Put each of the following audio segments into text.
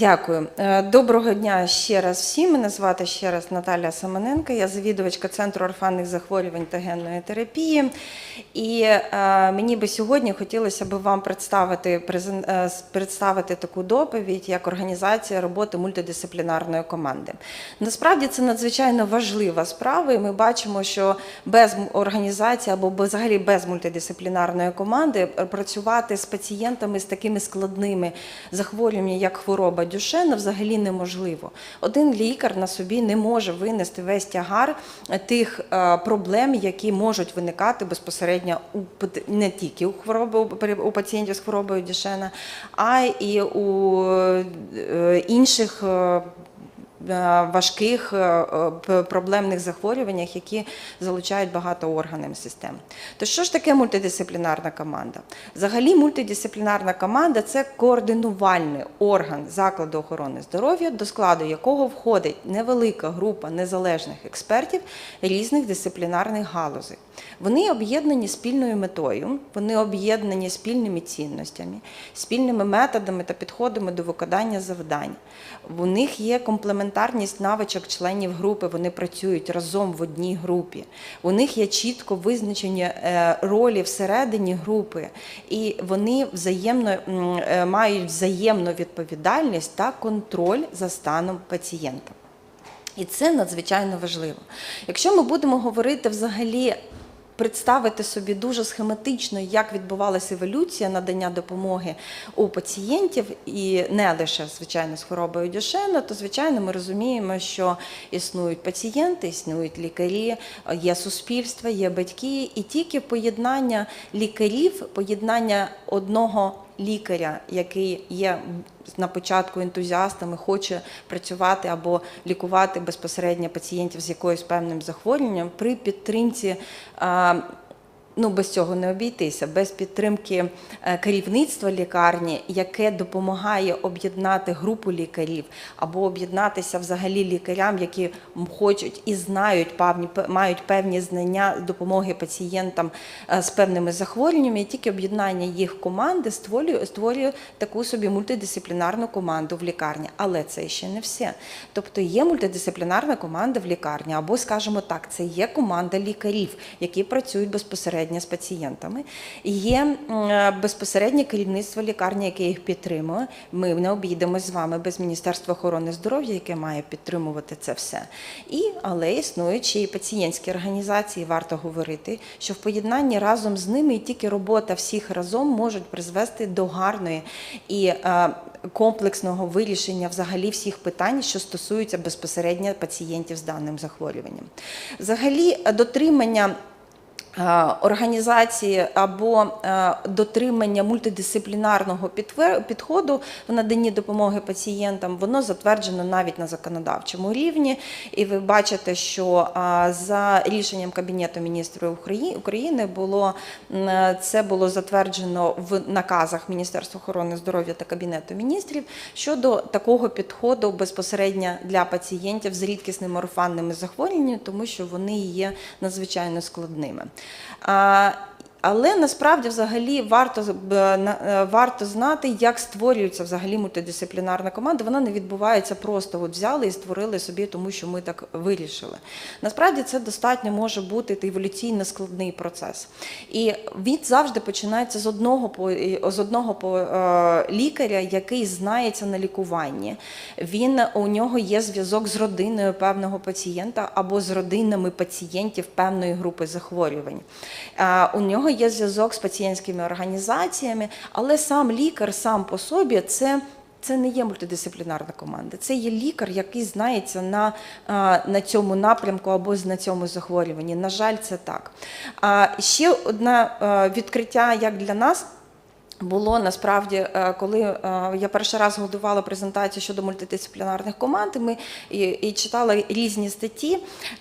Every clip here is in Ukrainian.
Дякую. Е, Доброго дня ще раз всім. Мене звати ще раз Наталя Семененко. Я завідувачка Центру орфанних захворювань та генної терапії. І е, мені би сьогодні хотілося б вам представити, е, представити таку доповідь як організація роботи мультидисциплінарної команди. Насправді це надзвичайно важлива справа, і ми бачимо, що без організації або взагалі без мультидисциплінарної команди працювати з пацієнтами з такими складними захворюваннями, як хвороба Дюшена, взагалі неможливо. Один лікар на собі не може винести весь тягар е, тих е, проблем, які можуть виникати безпосередньо у не тільки у хвороби у пацієнтів з хворобою Дюшена, а й у е, інших. Е, Важких е, е, проблемних захворюваннях, які залучають багато органів систем. То що ж таке мультидисциплінарна команда? Взагалі, мультидисциплінарна команда це координувальний орган закладу охорони здоров'я, до складу якого входить невелика група незалежних експертів різних дисциплінарних галузей. Вони об'єднані спільною метою, вони об'єднані спільними цінностями, спільними методами та підходами до виконання завдань. У них є комплементарність навичок членів групи, вони працюють разом в одній групі. У них є чітко визначені е, ролі всередині групи, і вони взаємно е, мають взаємну відповідальність та контроль за станом пацієнта. І це надзвичайно важливо. Якщо ми будемо говорити взагалі. Представити собі дуже схематично, як відбувалася еволюція надання допомоги у пацієнтів, і не лише звичайно з хворобою Дюшена, то звичайно ми розуміємо, що існують пацієнти, існують лікарі, є суспільство, є батьки, і тільки поєднання лікарів, поєднання одного лікаря, який є на початку ентузіастом і хоче працювати або лікувати безпосередньо пацієнтів з якоюсь певним захворюванням при підтримці. Ну, без цього не обійтися, без підтримки е, керівництва лікарні, яке допомагає об'єднати групу лікарів або об'єднатися взагалі лікарям, які хочуть і знають певні пе- мають певні знання допомоги пацієнтам е, з певними захворюваннями. І тільки об'єднання їх команди створює, створює таку собі мультидисциплінарну команду в лікарні. Але це ще не все. Тобто є мультидисциплінарна команда в лікарні, або, скажімо так, це є команда лікарів, які працюють безпосередньо з пацієнтами. Є е, безпосереднє керівництво лікарні, яке їх підтримує. Ми не обійдемось з вами без Міністерства охорони здоров'я, яке має підтримувати це все. І, але існують ще і пацієнтські організації, варто говорити, що в поєднанні разом з ними і тільки робота всіх разом можуть призвести до гарної і е, комплексного вирішення взагалі всіх питань, що стосуються безпосередньо пацієнтів з даним захворюванням. Взагалі, дотримання. Е, Організації або е, дотримання мультидисциплінарного підходу в наданні допомоги пацієнтам, воно затверджено навіть на законодавчому рівні. І ви бачите, що за рішенням Кабінету міністрів України було е, це було затверджено в наказах Міністерства охорони здоров'я та Кабінету міністрів щодо такого підходу безпосередньо для пацієнтів з рідкісними орфанними захворюваннями, тому що вони є надзвичайно складними. А, але насправді взагалі варто е, варто знати, як створюється взагалі мультидисциплінарна команда. Вона не відбувається просто от взяли і створили собі, тому що ми так вирішили. Насправді це достатньо може бути еволюційно складний процес. І він завжди починається з одного по з одного е, лікаря, який знається на лікуванні. Він у нього є зв'язок з родиною певного пацієнта або з родинами пацієнтів певної групи захворювань. Е, У нього є зв'язок з пацієнтськими організаціями, але сам лікар сам по собі це. Це не є мультидисциплінарна команда, це є лікар, який знається на, на цьому напрямку або на цьому захворюванні. На жаль, це так. А ще одне відкриття як для нас. Було насправді, е, коли е, я перший раз готувала презентацію щодо мультидисциплінарних команд, і ми і, і читала різні статті.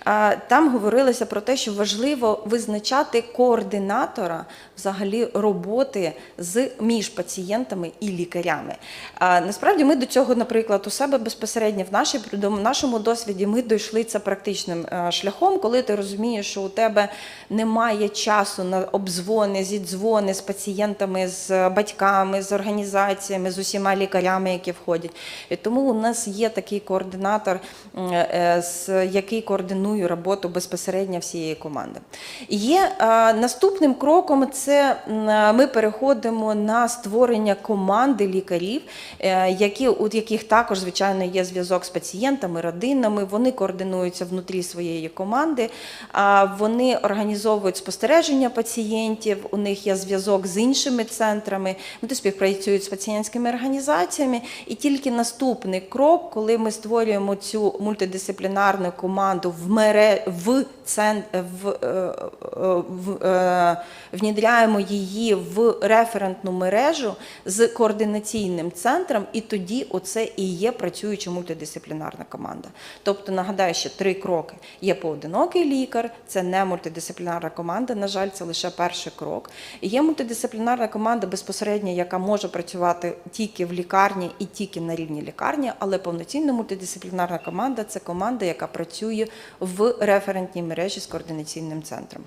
е, Там говорилося про те, що важливо визначати координатора взагалі роботи з між пацієнтами і лікарями. Насправді, ми до цього, наприклад, у себе безпосередньо в нашій в нашому досвіді ми дійшли це практичним шляхом, коли ти розумієш, що у тебе немає часу на обдзвони, зідзвони з пацієнтами з батьками, з організаціями, з усіма лікарями, які входять. І тому у нас є такий координатор, е, з- який координує роботу безпосередньо всієї команди. Є е, наступним кроком це е, ми переходимо на створення команди лікарів, е, які, у яких також, звичайно, є зв'язок з пацієнтами, родинами. Вони координуються внутрі своєї команди, вони організовують спостереження пацієнтів, у них є зв'язок з іншими центрами, вони співпрацюють з пацієнтськими організаціями. І тільки наступний крок, коли ми створюємо цю мультидисциплінарну команду в мере в цен в, е, е, в е, внідряємо її в референтну мережу з координаційним центром, і тоді оце і є працююча мультидисциплінарна команда. Тобто, нагадаю, ще три кроки. Є поодинокий лікар, це не мультидисциплінарна команда. На жаль, це лише перший крок. Є мультидисциплінарна команда безпосередньо, яка може працювати тільки в лікарні і тільки на рівні лікарні, але повноцінна мультидисциплінарна команда це команда, яка працює в референтній мережі з координаційним центром.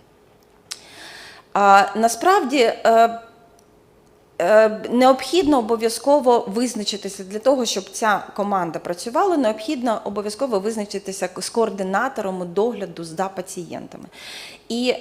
А, насправді е, е, необхідно обов'язково визначитися для того, щоб ця команда працювала. Необхідно обов'язково визначитися з координатором догляду за пацієнтами. І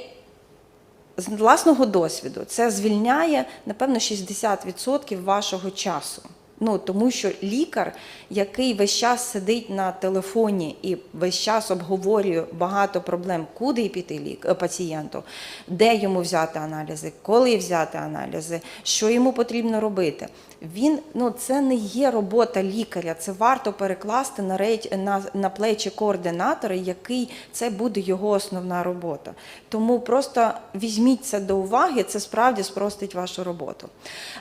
з власного досвіду це звільняє напевно 60% вашого часу. Ну тому що лікар, який весь час сидить на телефоні і весь час обговорює багато проблем, куди піти лік е, пацієнту, де йому взяти аналізи, коли взяти аналізи, що йому потрібно робити. Він ну це не є робота лікаря. Це варто перекласти на на, на плечі координатора, який це буде його основна робота. Тому просто візьміть це до уваги, це справді спростить вашу роботу.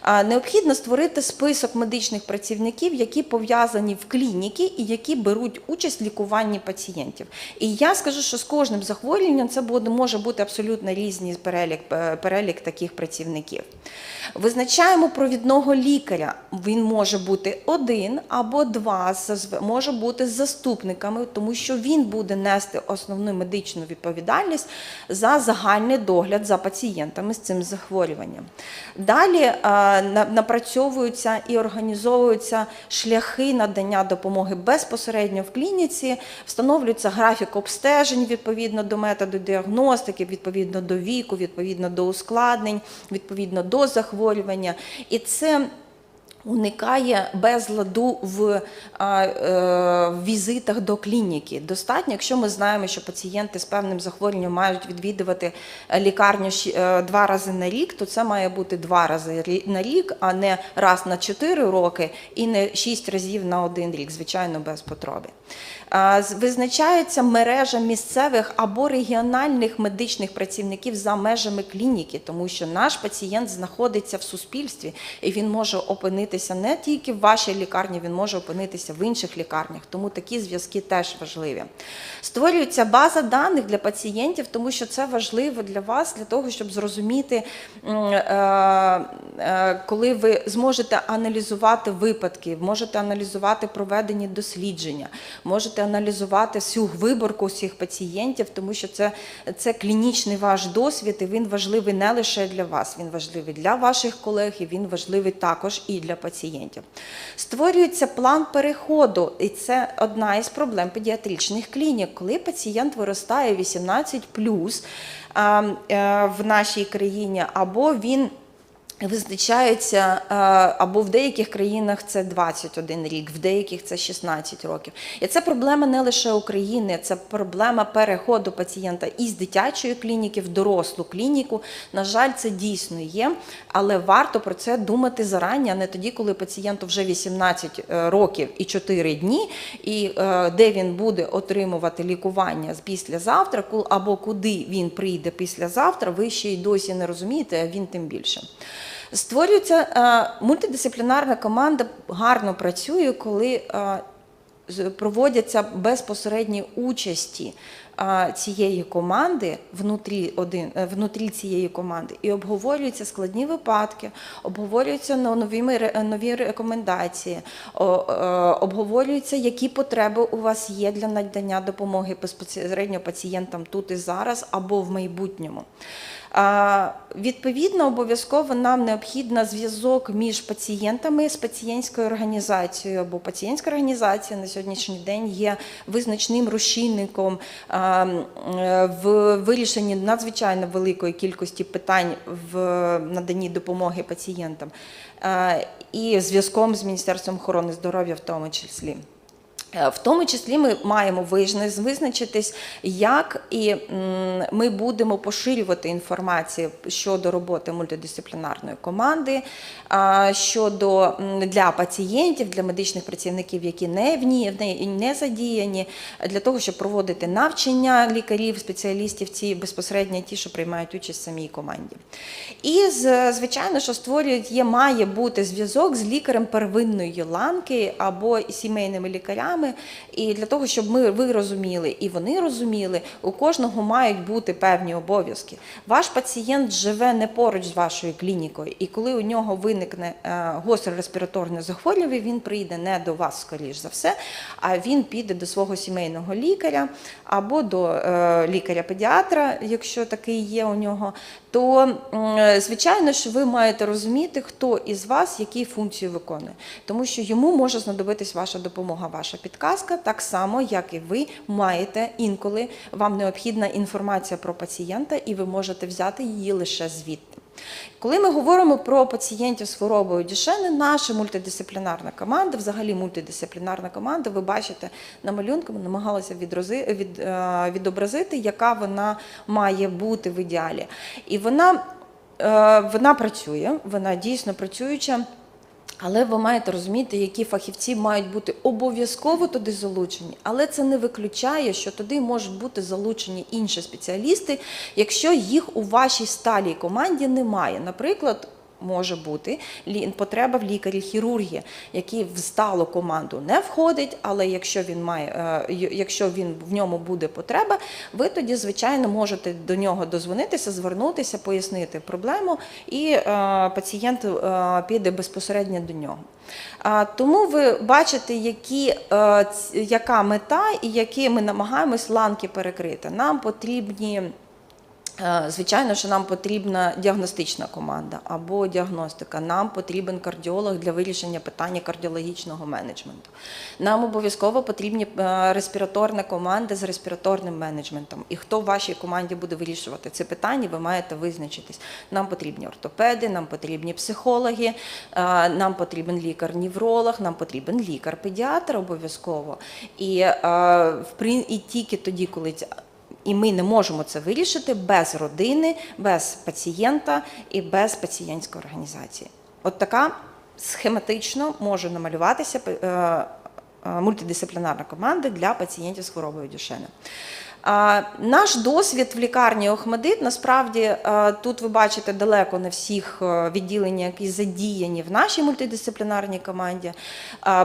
А, необхідно створити список медичних працівників, які пов'язані в клініки і які беруть участь в лікуванні пацієнтів. І я скажу, що з кожним захворюванням це буде може бути абсолютно різний перелік, е, перелік таких працівників. Визначаємо провідного лікаря. Він може бути один або два, може бути з заступниками, тому що він буде нести основну медичну відповідальність за загальний догляд за пацієнтами з цим захворюванням. Далі е, напрацьовуються і організовуються шляхи надання допомоги безпосередньо в клініці, встановлюється графік обстежень відповідно до методу діагностики, відповідно до віку, відповідно до ускладнень, відповідно до захворювання. І це уникає безладу в е, візитах до клініки. Достатньо, якщо ми знаємо, що пацієнти з певним захворюванням мають відвідувати е, лікарню е, два рази на рік, то це має бути два рази на рік, а не раз на чотири роки і не шість разів на один рік, звичайно, без потреби. Визначається мережа місцевих або регіональних медичних працівників за межами клініки, тому що наш пацієнт знаходиться в суспільстві і він може опинитися не тільки в вашій лікарні, він може опинитися в інших лікарнях. Тому такі зв'язки теж важливі. Створюється база даних для пацієнтів, тому що це важливо для вас, для того, щоб зрозуміти, е, е, коли ви зможете аналізувати випадки, можете аналізувати проведені дослідження, можете аналізувати всю виборку всіх пацієнтів, тому що це, це клінічний ваш досвід, і він важливий не лише для вас, він важливий для ваших колег, і він важливий також і для пацієнтів. Створюється план переходу, і це одна із проблем педіатричних клінік, коли пацієнт виростає 18 а, е, в нашій країні, або він Визначається е, або в деяких країнах це 21 рік, в деяких це 16 років. І це проблема не лише України, це проблема переходу пацієнта із дитячої клініки в дорослу клініку. На жаль, це дійсно є, але варто про це думати зарані, а не тоді, коли пацієнту вже 18 е, років і 4 дні, і е, де він буде отримувати лікування післязавтра, або куди він прийде післязавтра, ви ще й досі не розумієте, а він тим більше. Створюється е, мультидисциплінарна команда, гарно працює, коли е, проводяться безпосередні участі цієї команди внутрі, один, е, внутрі цієї команди і обговорюються складні випадки, обговорюються нові, нові рекомендації, е, обговорюються, які потреби у вас є для надання допомоги безпосередньо пацієнтам тут і зараз або в майбутньому. Відповідно, обов'язково нам необхідна зв'язок між пацієнтами з пацієнтською організацією, бо пацієнтська організація на сьогоднішній день є визначним розчинником а, м, е, в вирішенні надзвичайно великої кількості питань в наданні допомоги пацієнтам і зв'язком з Міністерством охорони здоров'я в тому числі. Е, В тому числі ми маємо визначитись, як і ми будемо поширювати інформацію щодо роботи мультидисциплінарної команди, щодо для пацієнтів, для медичних працівників, які не в ній не задіяні, для того, щоб проводити навчання лікарів, спеціалістів, ці безпосередньо ті, що приймають участь в самій команді. І звичайно, що створюють є, має бути зв'язок з лікарем первинної ланки або сімейними лікарями. І для того, щоб ми ви розуміли, і вони розуміли, у кожного мають бути певні обов'язки. Ваш пацієнт живе не поруч з вашою клінікою, і коли у нього виникне е, гостре респіраторне захворювання, він прийде не до вас, скоріш за все, а він піде до свого сімейного лікаря або до е, лікаря-педіатра, якщо такий є у нього. То звичайно ж ви маєте розуміти, хто із вас які функції виконує, тому що йому може знадобитись ваша допомога, ваша підказка, так само як і ви маєте інколи вам необхідна інформація про пацієнта, і ви можете взяти її лише звідти. Коли ми говоримо про пацієнтів з хворобою Дюшени, наша мультидисциплінарна команда, взагалі мультидисциплінарна команда, ви бачите на малюнку, ми намагалися відрози, від, е, відобразити, яка вона має бути в ідеалі. І вона, е, вона працює, вона дійсно працююча. Але ви маєте розуміти, які фахівці мають бути обов'язково туди залучені, але це не виключає, що туди можуть бути залучені інші спеціалісти, якщо їх у вашій сталій команді немає. Наприклад, може бути потреба в лікарі хірургії, який в сталу команду не входить, але якщо він має, е, якщо він в ньому буде потреба, ви тоді, звичайно, можете до нього дозвонитися, звернутися, пояснити проблему, і е, пацієнт е, піде безпосередньо до нього. Тому ви бачите, які, яка мета і які ми намагаємось ланки перекрити. Нам потрібні. Е, Звичайно, що нам потрібна діагностична команда або діагностика. Нам потрібен кардіолог для вирішення питання кардіологічного менеджменту. Нам обов'язково потрібні е, респіраторна команда з респіраторним менеджментом. І хто в вашій команді буде вирішувати це питання, ви маєте визначитись. Нам потрібні ортопеди, нам потрібні психологи, е, нам потрібен лікар-невролог, нам потрібен лікар-педіатр обов'язково. І, і тільки тоді, коли і ми не можемо це вирішити без родини, без пацієнта і без пацієнтської організації. От така схематично може намалюватися е, е, мультидисциплінарна команда для пацієнтів з хворобою Дюшена. Наш досвід в лікарні Охмадит насправді е, тут ви бачите далеко не всіх е, відділень, які задіяні в нашій мультидисциплінарній команді.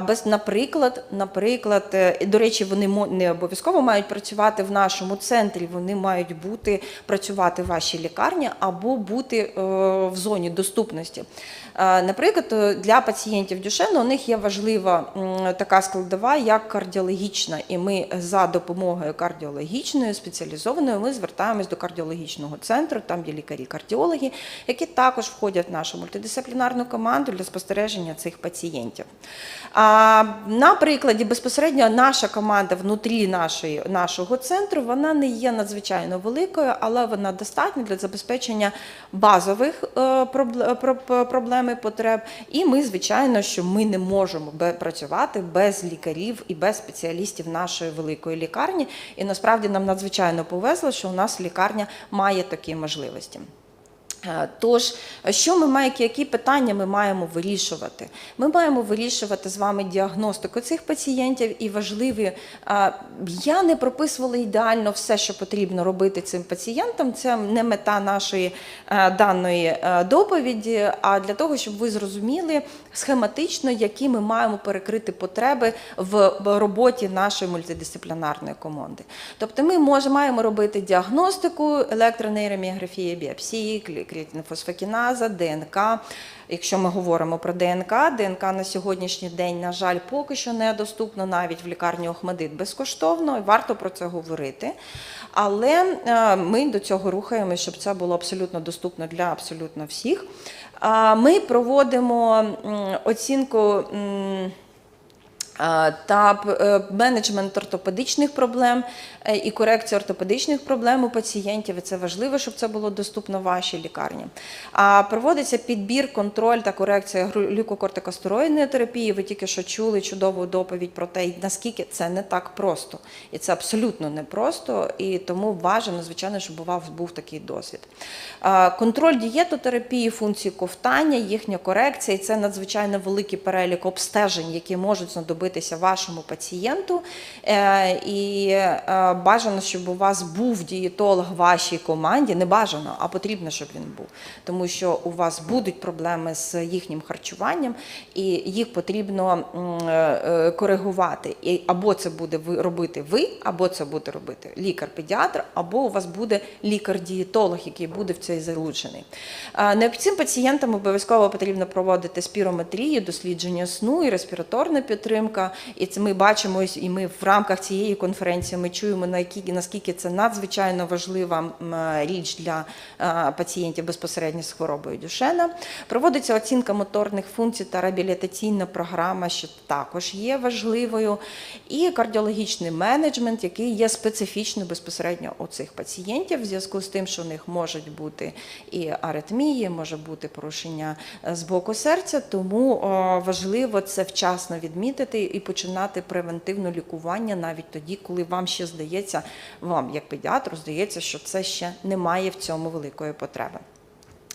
Без, наприклад, наприклад, е, до речі, вони не обов'язково мають працювати в нашому центрі, вони мають бути працювати в вашій лікарні або бути в зоні доступності. Е, Наприклад, е, для пацієнтів Дюшена у них є важлива така складова, як кардіологічна, і ми за допомогою кардіологічної спеціалізованої ми звертаємось до кардіологічного центру. Там є лікарі-кардіологи, які також входять в нашу мультидисциплінарну команду для спостереження цих пацієнтів. На прикладі безпосередньо наша команда внутрі нашої, нашого центру вона не є надзвичайно великою, але вона достатня для забезпечення базових е, пробле- про- проблем і потреб. І ми, звичайно, що ми не можемо працювати без лікарів і без спеціалістів нашої великої лікарні. І насправді нам надзвичайно повезло, що у нас лікарня має такі можливості. Е, Тож, що ми маємо, які питання ми маємо вирішувати? Ми маємо вирішувати з вами діагностику цих пацієнтів і важливі. е, Я не прописувала ідеально все, що потрібно робити цим пацієнтам. Це не мета нашої е, даної доповіді, а для того, щоб ви зрозуміли схематично, які ми маємо перекрити потреби в роботі нашої мультидисциплінарної команди. Тобто, ми можемо маємо робити діагностику, електронейроміографія, біопсії, клітина ДНК. Якщо ми говоримо про ДНК, ДНК на сьогоднішній день, на жаль, поки що недоступно навіть в лікарні Охмадит безкоштовно, і варто про це говорити. Але е, ми до цього рухаємося, щоб це було абсолютно доступно для абсолютно всіх. Ми проводимо оцінку. А, та е, менеджмент ортопедичних проблем е, і корекція ортопедичних проблем у пацієнтів. І це важливо, щоб це було доступно в вашій лікарні. А проводиться підбір, контроль та корекція глюкокортикостероїдної терапії. Ви тільки що чули чудову доповідь про те, наскільки це не так просто, і це абсолютно не просто, і тому бажано, звичайно, щоб у вас був такий досвід. Контроль дієтотерапії, функції ковтання, їхня корекція, і це надзвичайно великий перелік обстежень, які можуть знадобитися вашому пацієнту. Е, І е, бажано, щоб у вас був дієтолог в вашій команді. Не бажано, а потрібно, щоб він був. Тому що у вас будуть проблеми з їхнім харчуванням, і їх потрібно е, коригувати. І або це буде робити ви, або це буде робити лікар-педіатр, або у вас буде лікар-дієтолог, який буде в цей залучений. Цим пацієнтам обов'язково потрібно проводити спірометрію, дослідження сну і респіраторна підтримка. І це ми бачимо, і ми в рамках цієї конференції ми чуємо, наскільки це надзвичайно важлива річ для е, пацієнтів безпосередньо з хворобою Дюшена. Проводиться оцінка моторних функцій та реабілітаційна програма, що також є важливою, і кардіологічний менеджмент, який є специфічно безпосередньо у цих пацієнтів, в зв'язку з тим, що у них можуть бути і аритмії, може бути порушення е, з боку серця. Тому важливо це вчасно відмітити і починати превентивне лікування навіть тоді, коли вам ще здається, вам як педіатру здається, що це ще немає в цьому великої потреби.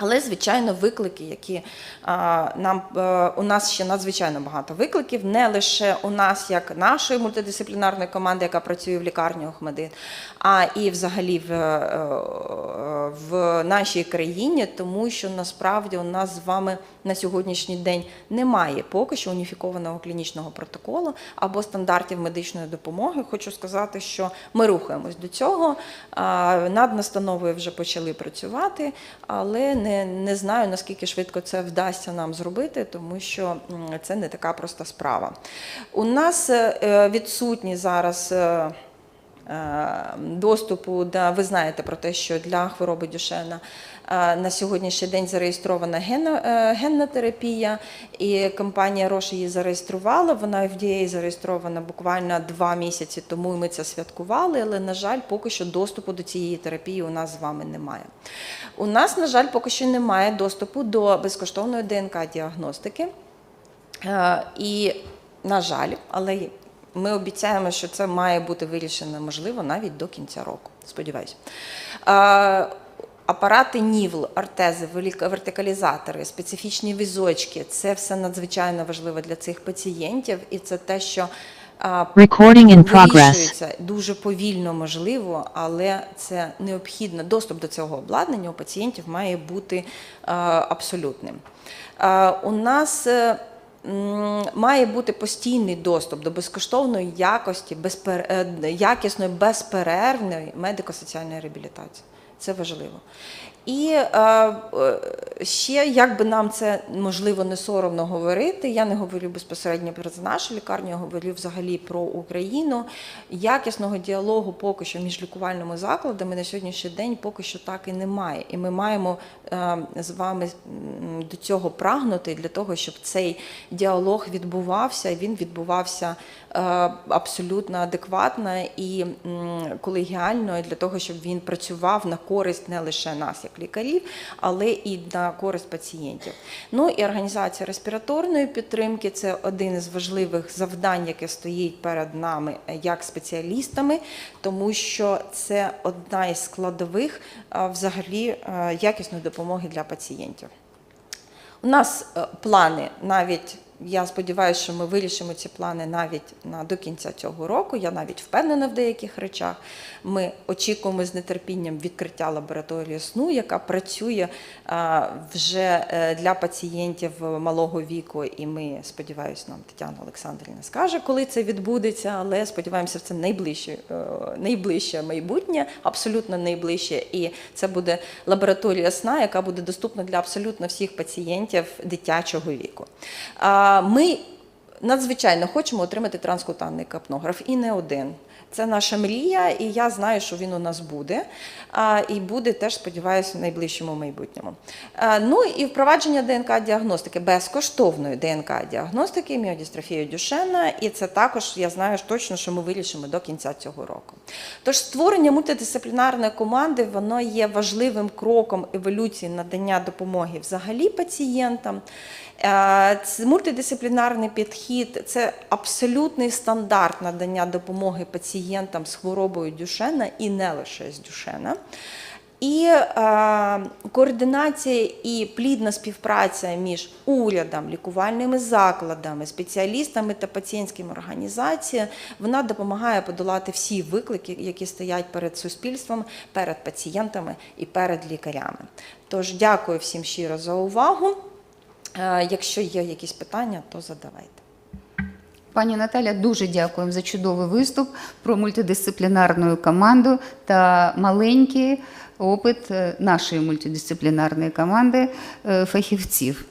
Але, звичайно, виклики, які а, нам е, у нас ще надзвичайно багато викликів, не лише у нас, як нашої мультидисциплінарної команди, яка працює в лікарні Охмадит, а і взагалі в, е, в нашій країні, тому що насправді у нас з вами на сьогоднішній день немає поки що уніфікованого клінічного протоколу або стандартів медичної допомоги. Хочу сказати, що ми рухаємось до цього. А, Над настановою вже почали працювати, але не, не знаю наскільки швидко це вдасться нам зробити, тому що це не така проста справа. У нас е, е, відсутні зараз. е, Доступу да, ви знаєте про те, що для хвороби Дюшена на сьогоднішній день зареєстрована генна, е, терапія, і компанія Рош її зареєструвала. Вона FDA зареєстрована буквально два місяці тому, і ми це святкували. Але на жаль, поки що доступу до цієї терапії у нас з вами немає. У нас, на жаль, поки що немає доступу до безкоштовної ДНК-діагностики. Е, І, на жаль, але ми обіцяємо, що це має бути вирішено, можливо, навіть до кінця року. Сподіваюсь. Апарати НІВЛ, ортези, вертикалізатори, специфічні візочки це все надзвичайно важливо для цих пацієнтів, і це те, що Recording in progress. вирішується дуже повільно, можливо, але це необхідно. Доступ до цього обладнання у пацієнтів має бути абсолютним. У нас е, має бути постійний доступ до безкоштовної якості, безпер... е, якісної, безперервної медико-соціальної реабілітації. Це важливо. І е, е, ще, як би нам це можливо не соромно говорити, я не говорю безпосередньо про нашу лікарню, я говорю взагалі про Україну. Якісного діалогу поки що між лікувальними закладами на сьогоднішній день поки що так і немає. І ми маємо е, з вами до цього прагнути для того, щоб цей діалог відбувався. Він відбувався абсолютно адекватно і колегіально, для того, щоб він працював на користь не лише нас, як лікарів, але і на користь пацієнтів. Ну і організація респіраторної підтримки це один із важливих завдань, яке стоїть перед нами е, як спеціалістами, тому що це одна із складових взагалі е, якісної допомоги для пацієнтів. У нас е, плани навіть. Я сподіваюся, що ми вирішимо ці плани навіть на до кінця цього року. Я навіть впевнена в деяких речах. Ми очікуємо з нетерпінням відкриття лабораторії сну, яка працює вже е, для пацієнтів малого віку. І ми сподіваюся, нам Тетяна Олександрівна скаже, коли це відбудеться, але сподіваємося, це найближче, е, найближче майбутнє, абсолютно найближче. І це буде лабораторія сна, яка буде доступна для абсолютно всіх пацієнтів дитячого віку. Ми надзвичайно хочемо отримати транскутанний капнограф і не один. Це наша мрія, і я знаю, що він у нас буде. І буде теж, сподіваюся, в найближчому майбутньому. Ну і впровадження ДНК-діагностики, безкоштовної ДНК-діагностики, міодістрофію Дюшена. І це також я знаю точно, що ми вирішимо до кінця цього року. Тож створення мультидисциплінарної команди воно є важливим кроком еволюції надання допомоги взагалі пацієнтам. Е, Мультидисциплінарний підхід це абсолютний стандарт надання допомоги пацієнтам з хворобою Дюшена і не лише з Дюшена. І е, координація і плідна співпраця між урядом, лікувальними закладами, спеціалістами та пацієнтськими організаціями вона допомагає подолати всі виклики, які стоять перед суспільством, перед пацієнтами і перед лікарями. Тож дякую всім щиро за увагу. Е, Якщо є якісь питання, то задавайте. Пані Наталя, дуже дякуємо за чудовий виступ про мультидисциплінарну команду та маленький опит е, нашої мультидисциплінарної команди е, фахівців.